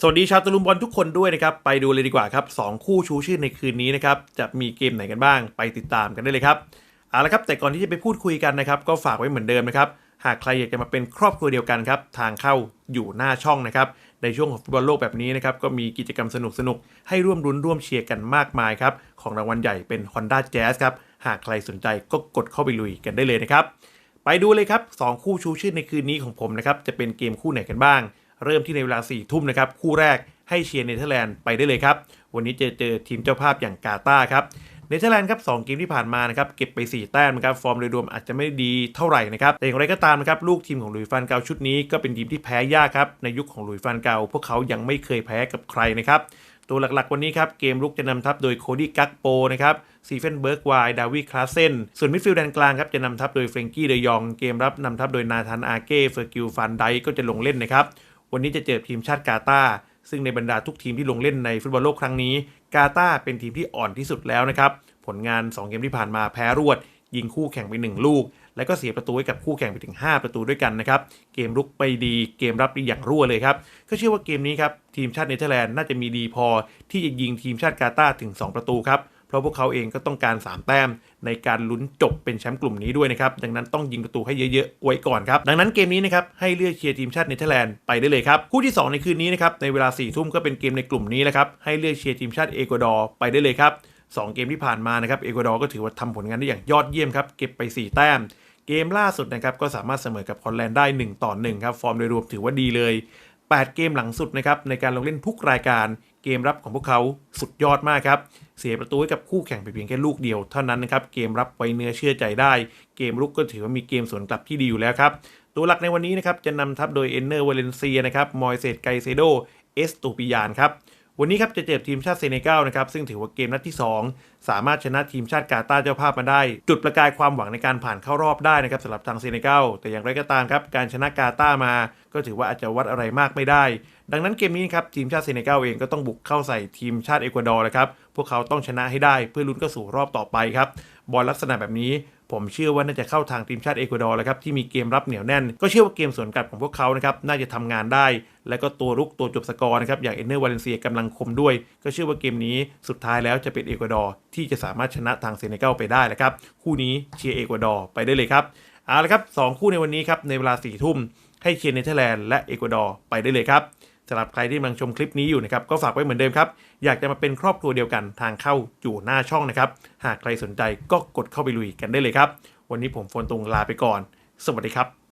สวัสดีชาวตะลุมบอลทุกคนด้วยนะครับ ไปดูเลยดีกว่าครับสองคู่ชูชื่อในคืนนี้นะครับ จะมีเกมไหนกันบ้าง ไปติดตามกันได้เลยครับเอาละครับ แต่ก่อนที่จะไปพูดคุยกันนะครับ ก็ฝากไว้เหมือนเดิมนะครับ หากใครอยากจะมาเป็นครอบครัวเดียวกันครับ ทางเข้าอยู่หน้าช่องนะครับ ในช่วงของฟุตบอลโลกแบบนี้นะครับ ก็มีกิจกรรมสนุกๆให้ร่วมรุ้นร่วมเชียร์กันมากมายครับ ของรางวัลใหญ่เป็น Honda Jazz ครับ หากใครสนใจก็กดเข้าไปลุยกันได้เลยนะครับ ไปดูเลยครับ 2 คู่ชูชื่อในคืนนี้ของผมนะครับ จะเป็นเกมคู่ไหนกันบ้าง เริ่มที่ในเวลา4ทุ่มนะครับ คู่แรกให้เชียร์เนเธอร์แลนด์ไปได้เลยครับ วันนี้จอเจอทีมเจ้าภาพอย่างกาตาร์ครับเนเธอร์แลนด์ครับ2เกมที่ผ่านมานะครับเก็บไป 4 แต้มนะครับฟอร์มโดยรวมอาจจะไม่ดีเท่าไหร่นะครับแต่อย่างไรก็ตามนะครับลูกทีมของลุยฟานเกาชุดนี้ก็เป็นทีมที่แพ้ยากครับในยุคของลุยฟานเกาพวกเขายังไม่เคยแพ้กับใครนะครับตัวหลักๆวันนี้ครับเกมลุกจะนำทัพโดยโคดี้กักโปนะครับซีเฟนเบิร์กไวดาวิคลาเซนส่วนมิดฟิลด์แดนกลางครับจะนำทัพโดยเฟรงกี้เดยอง เกมรับนำทัพโดยนาธานอาเก้เฟอร์กิลฟันไดก็จะลงเล่นนะครับ วันนี้จะเจอทีมชาติกาตาร์ซึ่งในบรรดาทุกทีมที่ลงเล่นในฟุตบอลโลกครั้งนี้ กาตาร์เป็นทีมที่อ่อนที่สุดแล้วนะครับ ผลงาน 2 เกมที่ผ่านมาแพ้รวด ยิงคู่แข่งไป 1 ลูก แล้วก็เสียประตูให้กับคู่แข่งไปถึง 5 ประตูด้วยกันนะครับ เกมรุกไปดี เกมรับดีอย่างรั่วเลยครับ ก็เชื่อว่าเกมนี้ครับทีมชาติเนเธอร์แลนด์น่าจะมีดีพอที่จะยิงทีมชาติกาตาร์ถึง 2 ประตูครับ เพราะพวกเขาเองก็ต้องการ 3 แต้มในการลุ้นจบเป็นแชมป์กลุ่มนี้ด้วยนะครับ ดังนั้นต้องยิงประตูให้เยอะๆ ไว้ก่อนครับ ดังนั้นเกมนี้นะครับ ให้เลือกเชียร์ทีมชาติเนเธอร์แลนด์ไปได้เลยครับ คู่ที่ 2 ในคืนนี้นะครับ ในเวลา4ี่ทุ่มก็เป็นเกมในกลุ่มนี้นะครับ ให้เลือกเชียร์ทีมชาติเอกวาดอร์ไปได้เลยครับ2เกมที่ผ่านมานะครับ เอกวาดอร์ก็ถือว่าทำผลงานได้อย่างยอดเยี่ยมครับ เก็บไป 4 แต้ม เกมล่าสุดนะครับก็สามารถเสมอกับฮอลแลนด์ได้ 1 ต่อ 1 ครับ ฟอร์มโดยรวมถือว่าดีเลย 8 เกมหลังสุดนะครับในการลงเล่นทุกรายการเกมรับของพวกเขาสุดยอดมากครับ เสียประตูให้กับคู่แข่งไปเพียงแค่ลูกเดียวเท่านั้นนะครับ เกมรับไว้เนื้อเชื่อใจได้ เกมรุกก็ถือว่ามีเกมสวนกลับที่ดีอยู่แล้วครับ ตัวหลักในวันนี้นะครับจะนำทัพโดยเอนเนอร์วาเลนเซียนะครับ มอยเซตไกเซโด เอสตูปิยานครับ วันนี้ครับจะเจอทีมชาติเซเนกัลนะครับซึ่งถือว่าเกมนัดที่ 2 สามารถชนะทีมชาติกาตาร์เจ้าภาพมาได้ จุดประกายความหวังในการผ่านเข้ารอบได้นะครับสำหรับทางเซเนกัลแต่อย่างไรก็ตามครับการชนะกาตาร์มา ก็ถือว่าอาจจะวัดอะไรมากไม่ได้ ดังนั้นเกมนี้ครับทีมชาติเซเนกัลเองก็ต้องบุกเข้าใส่ทีมชาติเอกวาดอร์นะครับพวกเขาต้องชนะให้ได้เพื่อลุ้นเข้าสู่รอบต่อไปครับบอลลักษณะแบบนี้ผมเชื่อว่าน่าจะเข้าทางทีมชาติเอกวาดอร์แล้วครับที่มีเกมรับเหนียวแน่น ก็เชื่อว่าเกมสวนกลับของพวกเขานะครับน่าจะทำงานได้ และก็ตัวรุกตัวจบสกอร์นะครับอย่างเอนเนอร์วาเลนเซียกำลังคมด้วย ก็เชื่อว่าเกมนี้สุดท้ายแล้วจะเป็นเอกวาดอร์ที่จะสามารถชนะทางเซเนกัลไปได้แหละครับคู่นี้เชียร์เอกวาดอร์ไปได้เลยครับเอาละครับสองคู่ในวันนี้ครับในเวลาสี่ทุ่มให้เชียร์เนเธอร์แลนด์และเอกวาดอร์ไปได้เลยครับสำหรับใครที่กำลังชมคลิปนี้อยู่นะครับก็ฝากไว้เหมือนเดิมครับ อยากจะมาเป็นครอบครัวเดียวกันทางเข้าอยู่หน้าช่องนะครับ หากใครสนใจก็กดเข้าไปลุยกันได้เลยครับ วันนี้ผมโฟนตุงลาไปก่อน สวัสดีครับ